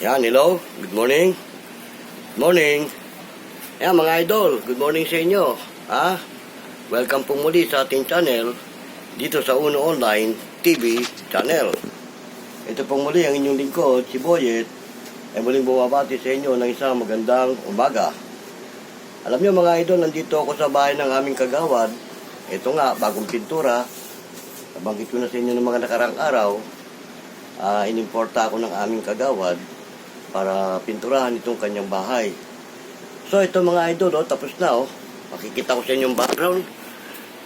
Yan, hello. Good morning. Morning. Yan, mga idol. Good morning sa inyo. Ha? Welcome po muli sa ating channel dito sa Uno Online TV channel. Ito pong muli ang inyong lingkod, si Boyet, ay muling bumabati sa inyo ng isang magandang umaga. Alam niyo mga idol, nandito ako sa bahay ng aming kagawad. Ito nga, bagong pintura. Nabanggit ko na sa inyo ng mga nakarang araw. Ah, inimporta ako ng aming kagawad para pinturahan itong kanyang bahay. So ito mga idol, oh, tapos na oh. Makikita ko sa inyo yung background.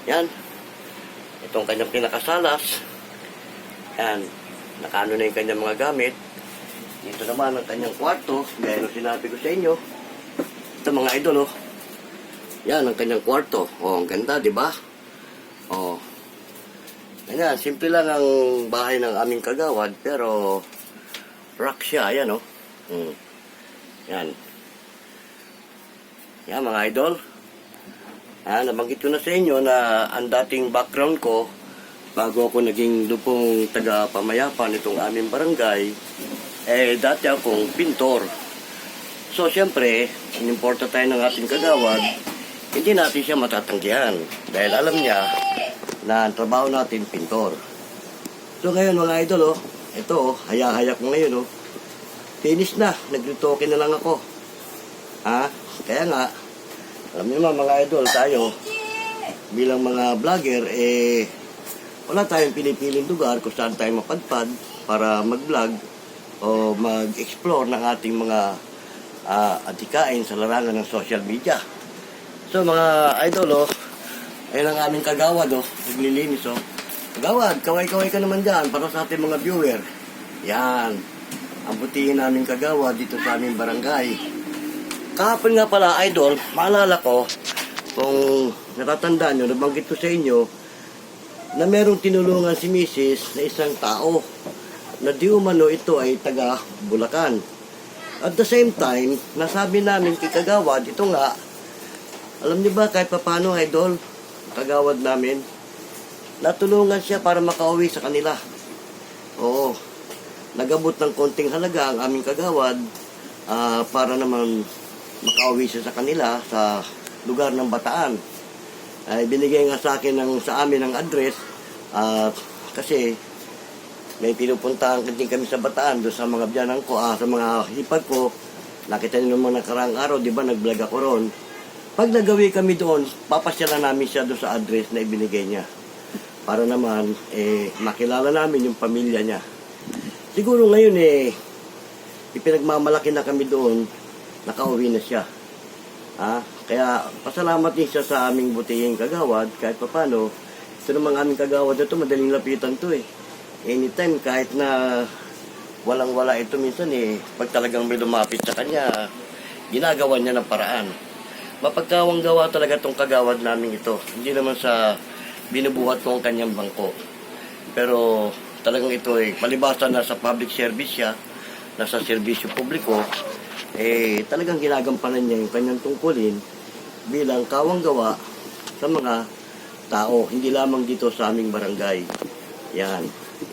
Yan. Itong kanyang pinakasalas. Yan. Nakano na yung kanyang mga gamit. Dito naman ang kanyang kwarto. Gaya nung sinabi ko sa inyo. Ito mga idol, oh. Yan ang kanyang kwarto. Oh, ang ganda, di ba? Oh. Ayan, simple lang ang bahay ng aming kagawad, pero rock siya, ayan oh. Hmm. Yan. Yan mga idol. Ayan, nabanggit ko na sa inyo na ang dating background ko, bago ako naging lupong taga-pamayapan itong aming barangay, eh dati akong pintor. So, siyempre, inimporta tayo ng ating kagawad, hindi natin siya matatanggihan. Dahil alam niya na ang trabaho natin, pintor. So, ngayon mga idol, oh, ito, oh, haya-haya ko ngayon, oh. Finish na, nagritoke na lang ako. Ha? Kaya nga, alam niyo mga mga idol, tayo, bilang mga vlogger, eh, wala tayong pinipiling lugar kung saan tayo mapadpad para mag-vlog o mag-explore ng ating mga ah, atikain sa larangan ng social media. So mga idol, oh, ayun ang aming kagawad, oh, naglilinis, oh. Kagawad, kaway-kaway ka naman dyan para sa ating mga viewer. Yan, ang butihin namin kagawad dito sa aming barangay. Kahapon nga pala, idol, maalala ko, kung natatandaan nyo, nabanggit ko sa inyo, na merong tinulungan si Mrs. na isang tao na di umano ito ay taga Bulacan. At the same time, nasabi namin kay Kagawad, ito nga, alam niyo ba kahit papano, idol, Kagawad namin, natulungan siya para makauwi sa kanila. Oo, nagabot ng konting halaga ang aming Kagawad ah, para naman makauwi siya sa kanila sa lugar ng Bataan. Ay binigay nga sa akin ng sa amin ng address at kasi may pinupuntahan din kami sa Bataan doon sa mga biyanan ko ah, sa mga hipag ko. Nakita niyo naman nakarang araw di ba nag-vlog ako ron pag nagawi kami doon papasyalan namin siya doon sa address na ibinigay niya. Para naman eh makilala namin yung pamilya niya siguro ngayon eh ipinagmamalaki na kami doon nakauwi na siya Ha? Kaya pasalamat din siya sa aming butihing kagawad kahit papano. Ito namang aming kagawad ito, madaling lapitan to eh. Anytime, kahit na walang-wala ito minsan eh, pag talagang may lumapit sa kanya, ginagawa niya ng paraan. Mapagkawang gawa talaga tong kagawad namin ito. Hindi naman sa binubuhat ko ang kanyang bangko. Pero talagang ito eh, palibasa na sa public service siya, nasa serbisyo publiko, eh talagang ginagampanan niya yung kanyang tungkulin bilang kawang gawa sa mga tao, hindi lamang dito sa aming barangay. Yan.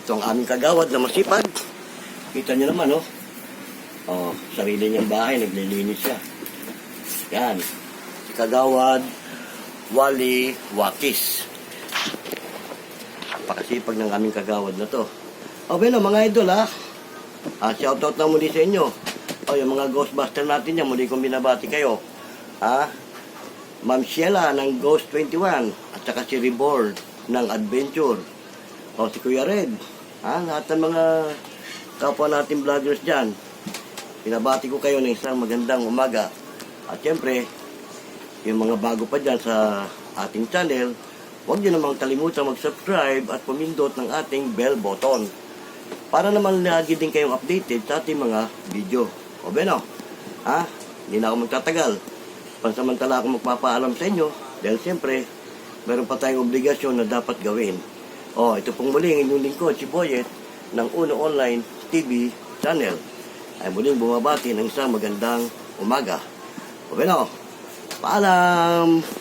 Ito ang aming kagawad na masipag. Kita niyo naman, oh. Oh, sarili niyang bahay, naglilinis siya. Yan. Si kagawad, Wally Wakis. Napakasipag ng aming kagawad na to. O, bueno, mga idol, ha. Ah, shoutout na muli sa inyo. O, yung mga Ghostbuster natin yan, muli kong binabati kayo. Ha? Ma'am Sheila ng Ghost 21 at saka si Reborn ng Adventure. O, si Kuya Red. Ha? Lahat ng mga kapwa natin vloggers dyan. Binabati ko kayo ng isang magandang umaga. At syempre, yung mga bago pa dyan sa ating channel, huwag nyo namang kalimutan mag-subscribe at pumindot ng ating bell button para naman lagi din kayong updated sa ating mga video. O beno, ha? Hindi na ako magtatagal. Pansamantala ako magpapaalam sa inyo dahil siyempre, meron pa tayong obligasyon na dapat gawin. O, ito pong muli ang inyong lingkod, si Boyet, ng Uno Online TV channel. Ay muling bumabati ng isang magandang umaga. O beno, paalam!